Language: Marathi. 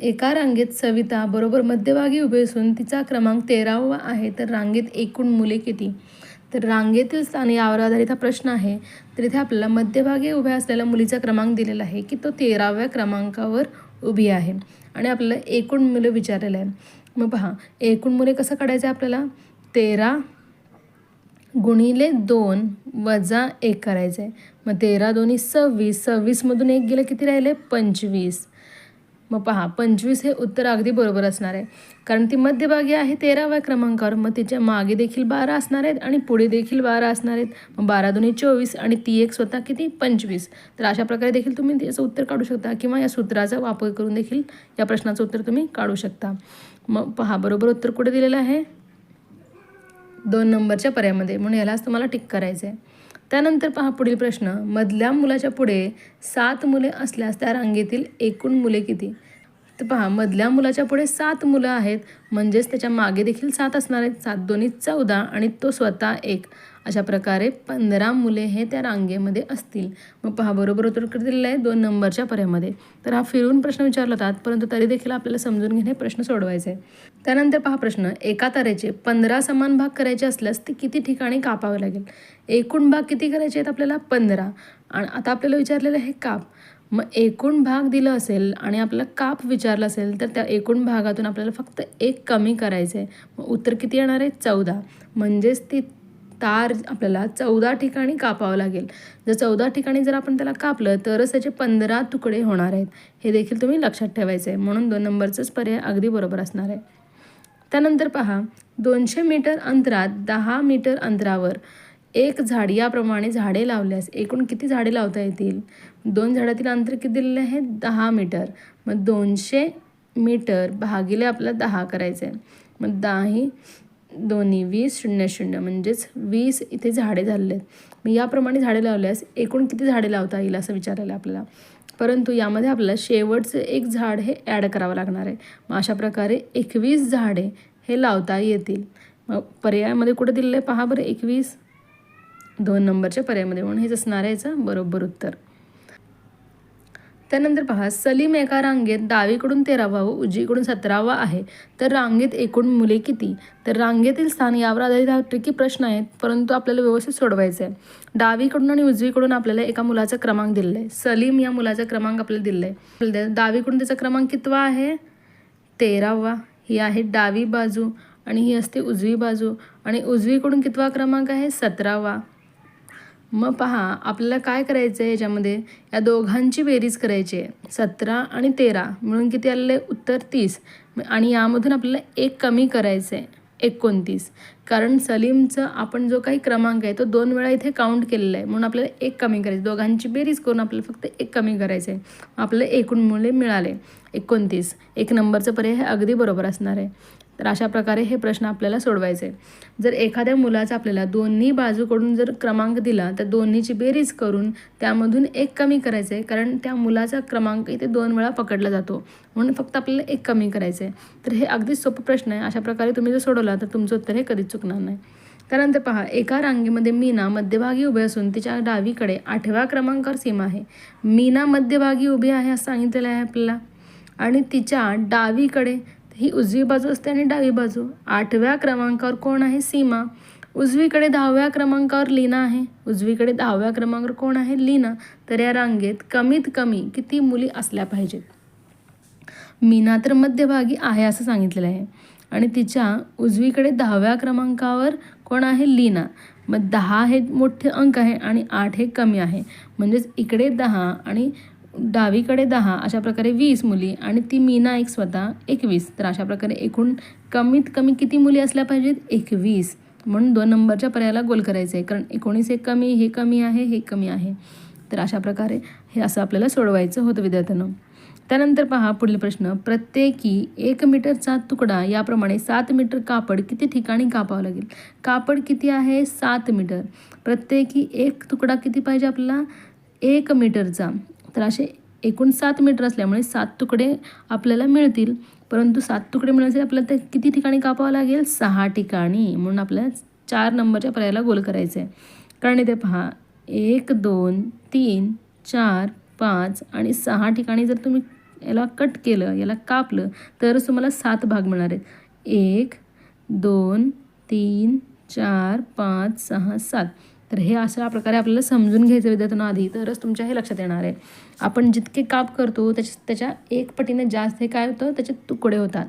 एका रांगेत सविता बरोबर मध्यभागी उभी असून तिचा क्रमांक तेरावा आहे. तर रांगेत एकूण मुले किती? तर रांगेतील स्थान यावर आधारित हा प्रश्न आहे. तर इथे आपल्याला मध्यभागी उभ्या असलेल्या मुलीचा क्रमांक दिलेला आहे की तो तेराव्या क्रमांकावर उभी आहे. आणि आपल्याला एकूण मुलं विचारलेलं आहे. मग पहा एकूण मुले कसं काढायचं आहे आपल्याला? तेरा गुणिले दोन वजा एक करायचं आहे मग तेरा दोन्ही सव्वीस सव्वीसमधून एक गेलं किती राहिले? पंचवीस. मग पहा पंचवीस हे उत्तर अगदी बरोबर असणार आहे. कारण ती मध्यभागी आहे तेराव्या क्रमांकावर मग तिच्यामागे देखील बारा असणार आहेत आणि पुढे देखील बारा असणार आहेत. मग बारा दोन्ही चोवीस आणि ती एक स्वतः किती? पंचवीस. तर अशा प्रकारे देखील तुम्ही याचं उत्तर काढू शकता किंवा या सूत्राचा वापर करून देखील या प्रश्नाचं उत्तर तुम्ही काढू शकता. मग पहा बरोबर उत्तर कुठे दिलेलं आहे? दोन नंबरच्या पर्यामध्ये म्हणून यालाच तुम्हाला टिक करायचं आहे त्यानंतर पहा पुढील प्रश्न. मधल्या मुलाच्या पुढे सात मुले असल्यास त्या रांगेतील एकूण मुले किती? तर पहा मधल्या मुलाच्या पुढे सात मुलं आहेत म्हणजेच त्याच्यामागे देखील सात असणार आहेत. सात दोन्ही चौदा आणि तो स्वतः एक. अशा प्रकारे पंधरा मुले हे त्या रांगेमध्ये असतील. मग पहा बरोबर उत्तर किती दिलेलं आहे? दोन नंबरच्या पर्यामध्ये तर हा फिरून प्रश्न विचारला होतात परंतु तरी देखील आपल्याला समजून घेणे प्रश्न सोडवायचे आहे. त्यानंतर पहा प्रश्न एका तारेचे पंधरा समान भाग करायचे असल्यास ते किती ठिकाणी कापावे लागेल? एकूण भाग किती करायचे आहेत आपल्याला? पंधरा. आणि आता आपल्याला विचारलेलं आहे काप. मग एकूण भाग दिलं असेल आणि आपल्याला काप विचारलं असेल तर त्या एकूण भागातून आपल्याला फक्त एक कमी करायचं आहे मग उत्तर किती येणार आहे? चौदा. म्हणजेच ती तार आपल्याला चौदा ठिकाणी कापावं लागेल. जर चौदा ठिकाणी जर आपण त्याला कापलं तरच त्याचे पंधरा तुकडे होणार आहेत. हे देखील तुम्ही लक्षात ठेवायचं आहे म्हणून दोन नंबरचाच पर्याय अगदी बरोबर असणार आहे. त्यानंतर पहा दोनशे मीटर अंतरात दहा मीटर अंतरावर एक झाड याप्रमाणे झाडे लावल्यास एकूण किती झाडे लावता येतील? दोन झाडातील अंतर किती दिलेलं आहे? दहा मीटर. मग दोनशे मीटर भागिले आपला दहा करायचं आहे मग दहाही दोन्ही वीस शून्य शून्य म्हणजेच वीस इथे झाडे झालेले आहेत. मग याप्रमाणे झाडे लावल्यास एकूण किती झाडे लावता येईल असं विचारायला आपल्याला? परंतु यामध्ये आपल्याला शेवटचं एक झाड हे ॲड करावं लागणार आहे. मग अशा प्रकारे एकवीस झाडे हे लावता येतील. मग पर्यायामध्ये कुठे दिलेलं आहे? पहा बरं एकवीस. दोन नंबरच्या पर्यायामध्ये म्हणून हेच असणार आहे याचं बरोबर उत्तर. त्यानंतर पहा सलीम एका रांगेत डावीकडून तेरावा व उजवीकडून सतरावा आहे. तर रांगेत एकूण मुले किती? तर रांगेतील स्थान यावर आधारित हा ट्रिकी प्रश्न आहेत परंतु आपल्याला व्यवस्थित सोडवायचा आहे डावीकडून आणि उजवीकडून आपल्याला एका मुलाचा क्रमांक दिलेला आहे सलीम या मुलाचा क्रमांक आपल्याला दिलेला आहे डावीकडून त्याचा क्रमांक कितवा आहे? तेरावा. ही आहे डावी बाजू आणि ही असते उजवी बाजू. आणि उजवीकडून कितवा क्रमांक आहे? सतरावा. मग पहा आपल्याला काय करायचं आहे याच्यामध्ये? या दोघांची बेरीज करायची आहे. सतरा आणि तेरा. मिळून किती आलेलं? आहे उत्तर तीस. आणि यामधून आपल्याला एक कमी करायचं आहे एकोणतीस. कारण सलीमचं आपण जो काही क्रमांक आहे तो दोन वेळा इथे काउंट केलेला आहे. म्हणून आपल्याला एक कमी करायचं दोघांची बेरीज करून आपल्याला फक्त एक कमी करायचं आहे आपल्याला एकूण मुले मिळाले. एकोणतीस. एक नंबरचं पर्याय अगदी बरोबर असणार आहे. तर अशा प्रकारे हे प्रश्न आपल्याला सोडवायचे. जर एखाद्या मुलाचा आपल्याला दोन्ही बाजूकडून जर क्रमांक दिला तर दोन्हीची बेरीज करून त्यामधून एक कमी करायचं आहे कारण त्या मुलाचा क्रमांक इथे दोन वेळा पकडला जातो. म्हणून फक्त आपल्याला एक कमी करायचं. आहे तर हे अगदीच सोपं प्रश्न आहे. अशा प्रकारे तुम्ही जर सोडवला तर तुमचं उत्तर हे कधीच चुकणार नाही. त्यानंतर पहा एका रांगेमध्ये मीना मध्यभागी उभे असून तिच्या डावीकडे आठव्या क्रमांकावर सीमा आहे. मीना मध्यभागी उभी आहे असं सांगितलेलं आहे आपल्याला. आणि तिच्या डावीकडे ही उजवी बाजू असते आणि डावी बाजू. आठव्या क्रमांकावर कोण आहे? सीमा. उजवीकडे दहाव्या क्रमांकावर लीना आहे. उजवीकडे दहाव्या क्रमांकावर कोण आहे? लीना. तर या रांगेत कमीत कमी किती मुली असल्या पाहिजेत? मीना तर मध्यभागी आहे असं सांगितलेलं आहे. आणि तिच्या उजवीकडे दहाव्या क्रमांकावर कोण आहे? लीना. मग दहा हे मोठे अंक आहे आणि आठ हे कमी आहे. म्हणजेच इकडे दहा आणि डावीकडे दहा अशा प्रकारे वीस मुली आणि ती मीना एक स्वतः एकवीस. तर अशा प्रकारे एकूण कमीत कमी किती मुली असल्या पाहिजेत? एकवीस. म्हणून दोन नंबरच्या पर्यायाला गोल करायचं आहे. कारण एकोणीस एक कमी हे कमी आहे हे कमी आहे. तर अशा प्रकारे हे असं आपल्याला सोडवायचं होतं विद्यार्थ्यांना. त्यानंतर पहा पुढील प्रश्न. प्रत्येकी एक मीटरचा तुकडा याप्रमाणे सात मीटर कापड किती ठिकाणी कापावं लागेल? कापड किती आहे? सात मीटर. प्रत्येकी एक तुकडा किती पाहिजे आपल्याला? एक मीटरचा. तर असे एकूण सात मीटर असल्यामुळे सात तुकडे आपल्याला मिळतील. परंतु सात तुकडे मिळण्यासाठी आपल्याला ते किती ठिकाणी कापावं लागेल? सहा ठिकाणी. म्हणून आपल्याला चार नंबरच्या पर्यायाला गोल करायचं आहे कारण इथे पहा एक दोन तीन चार पाच आणि सहा ठिकाणी जर तुम्ही याला कट केलं याला कापलं तरच तुम्हाला सात भाग मिळणार आहेत. एक दोन तीन चार पाच सहा सात. तर हे अशा प्रकारे आपल्याला समजून घ्यायचं विद्यार्थ्यांना आधी. तरच तुमच्या हे लक्षात येणार आहे. आपण जितके काप करतो त्याच्या त्याच्या एक पटीने जास्त हे काय होतं? त्याचे तुकडे होतात.